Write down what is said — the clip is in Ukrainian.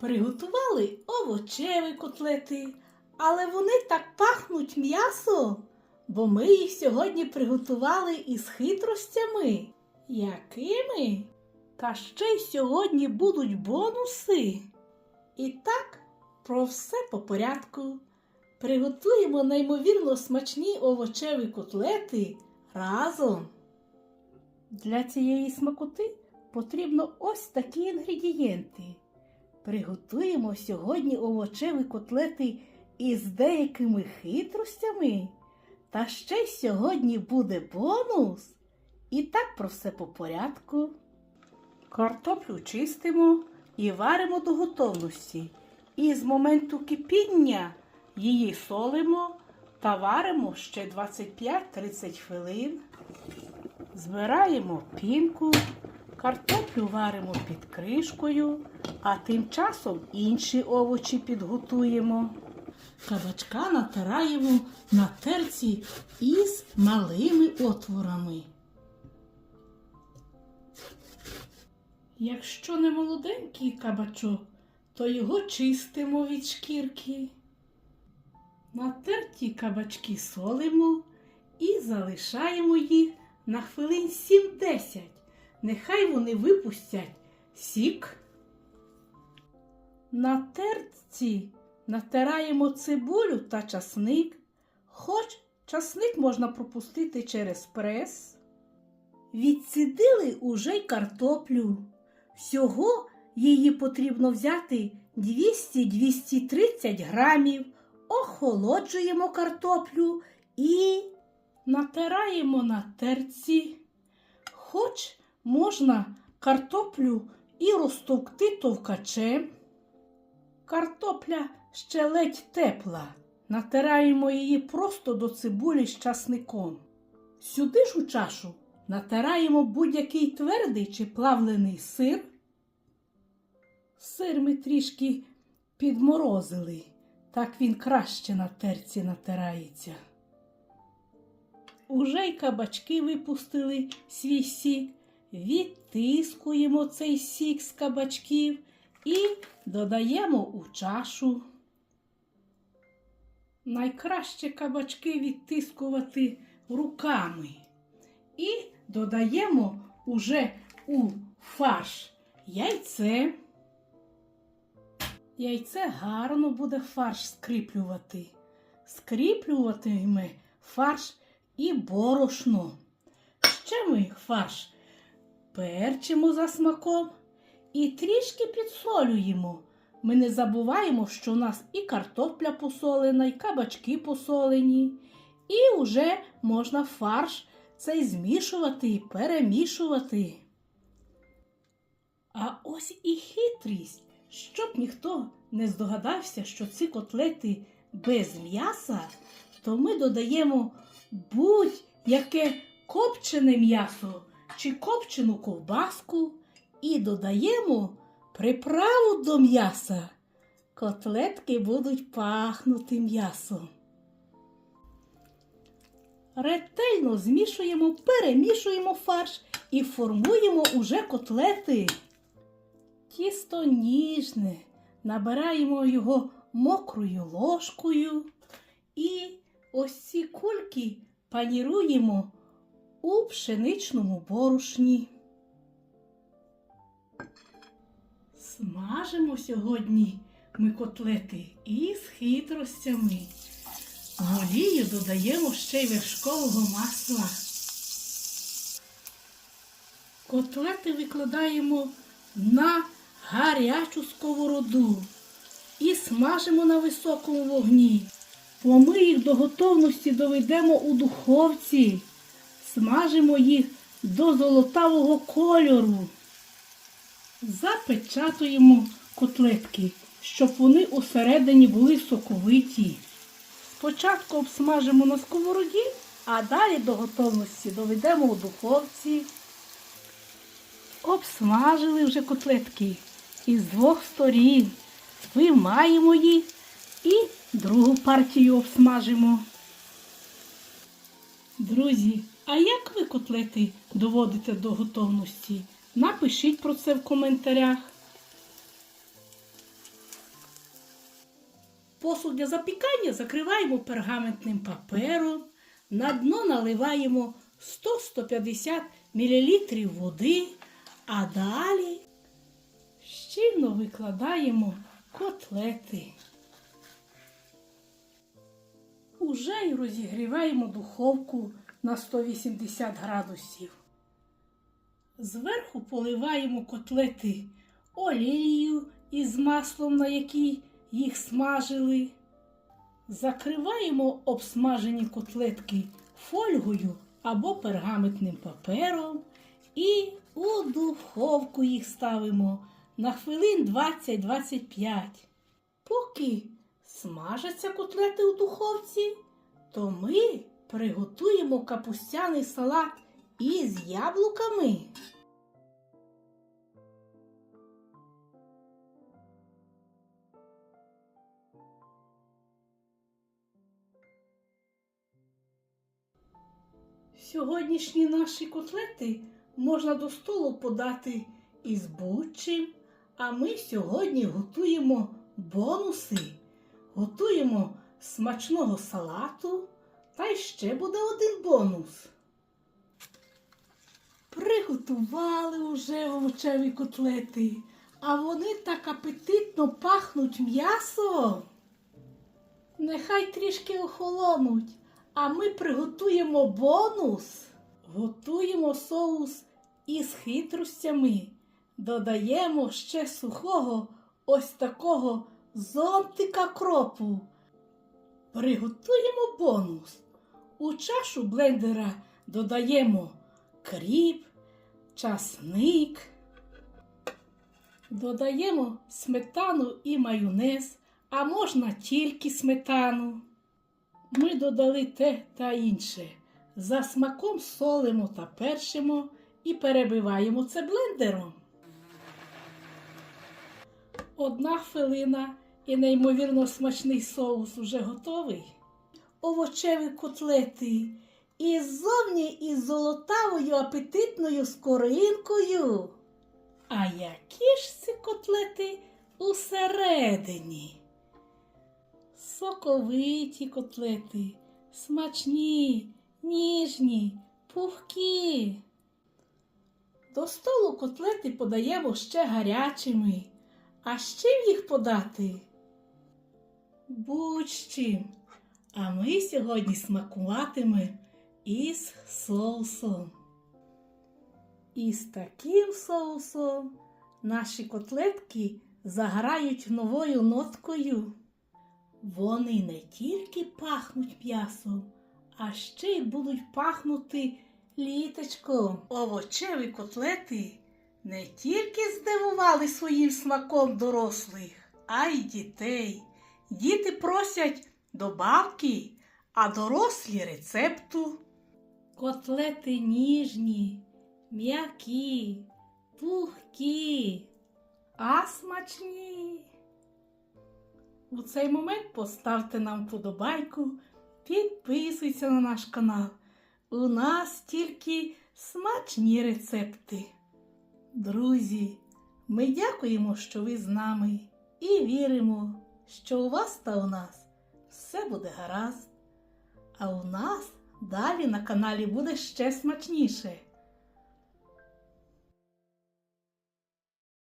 Приготували овочеві котлети, але вони так пахнуть м'ясо, бо ми їх сьогодні приготували із хитростями. Якими? Та ще й сьогодні будуть бонуси. І так, про все по порядку. Приготуємо неймовірно смачні овочеві котлети разом. Для цієї смакоти потрібно ось такі інгредієнти. Приготуємо сьогодні овочеві котлети із деякими хитростями. Та ще й сьогодні буде бонус. І так про все по порядку. Картоплю чистимо і варимо до готовності. І з моменту кипіння її солимо та варимо ще 25-30 хвилин. Збираємо пінку, картоплю варимо під кришкою, а тим часом інші овочі підготуємо. Кабачка натираємо на терці із малими отворами. Якщо не молоденький кабачок, то його чистимо від шкірки. Натерті кабачки солимо і залишаємо їх на хвилин 7-10. Нехай вони випустять сік. На терці натираємо цибулю та часник, хоч часник можна пропустити через прес. Відсідили уже й картоплю. Всього її потрібно взяти 200-230 грамів, охолоджуємо картоплю і натираємо на терці. Хоч можна картоплю і розтовкти товкачем. Картопля ще ледь тепла. Натираємо її просто до цибулі з часником. Сюди ж у чашу натираємо будь-який твердий чи плавлений сир. Сир ми трішки підморозили, так він краще на терці натирається. Уже й кабачки випустили свій сік, відтискуємо цей сік з кабачків і додаємо у чашу. Найкраще кабачки відтискувати руками. І додаємо уже у фарш яйце. Яйце гарно буде фарш скріплювати. Скріплюватиме фарш і борошно. Ще ми фарш перчимо за смаком і трішки підсолюємо. Ми не забуваємо, що у нас і картопля посолена, і кабачки посолені. І вже можна фарш цей змішувати і перемішувати. А ось і хитрість, щоб ніхто не здогадався, що ці котлети без м'яса, то ми додаємо будь-яке копчене м'ясо чи копчену ковбаску і додаємо приправу до м'яса. Котлетки будуть пахнути м'ясом. Ретельно змішуємо, перемішуємо фарш і формуємо уже котлети. Тісто ніжне, набираємо його мокрою ложкою і ось ці кульки паніруємо у пшеничному борошні. Смажимо сьогодні ми котлети із хитростями. В олію додаємо ще й вершкового масла. Котлети викладаємо на гарячу сковороду і смажимо на високому вогні. Бо ми їх до готовності доведемо у духовці, смажимо їх до золотавого кольору. Запечатуємо котлетки, щоб вони усередині були соковиті. Спочатку обсмажимо на сковороді, а далі до готовності доведемо у духовці. Обсмажили вже котлетки із двох сторін. Виймаємо їх і другу партію обсмажимо. Друзі, а як ви котлети доводите до готовності? Напишіть про це в коментарях. Посуд для запікання закриваємо пергаментним папером, на дно наливаємо 100-150 мл води, а далі щільно викладаємо котлети. Уже й розігріваємо духовку на 180 градусів. Зверху поливаємо котлети олією із маслом, на якій їх смажили. Закриваємо обсмажені котлетки фольгою або пергаментним папером і у духовку їх ставимо на хвилин 20-25. Поки смажаться котлети у духовці, то ми приготуємо капустяний салат із яблуками. Сьогоднішні наші котлети можна до столу подати із будь-чим, а ми сьогодні готуємо бонуси. Готуємо смачного салату, та й ще буде один бонус. Приготували уже овочеві котлети, а вони так апетитно пахнуть м'ясом. Нехай трішки охолонуть, а ми приготуємо бонус. Готуємо соус із хитростями. Додаємо ще сухого ось такого зонтика кропу. Приготуємо бонус. У чашу блендера додаємо кріп, часник. Додаємо сметану і майонез, а можна тільки сметану. Ми додали те та інше. За смаком солимо та першимо і перебиваємо це блендером. Одна хвилина і неймовірно смачний соус уже готовий. Овочеві котлети і ззовні із золотавою апетитною скоринкою. А які ж ці котлети усередині? Соковиті котлети, смачні, ніжні, пухкі. До столу котлети подаємо ще гарячими. А з чим їх подати? Будь-чим. А ми сьогодні смакуватиме із соусом. І з таким соусом наші котлетки заграють новою ноткою. Вони не тільки пахнуть м'ясом, а ще й будуть пахнути літочком. Овочеві котлети не тільки здивували своїм смаком дорослих, а й дітей. Діти просять добавки, а дорослі рецепту. Котлети ніжні, м'які, пухкі, а смачні. У цей момент поставте нам вподобайку, підписуйся на наш канал. У нас тільки смачні рецепти. Друзі, ми дякуємо, що ви з нами, і віримо, що у вас та у нас все буде гаразд. А у нас далі на каналі буде ще смачніше.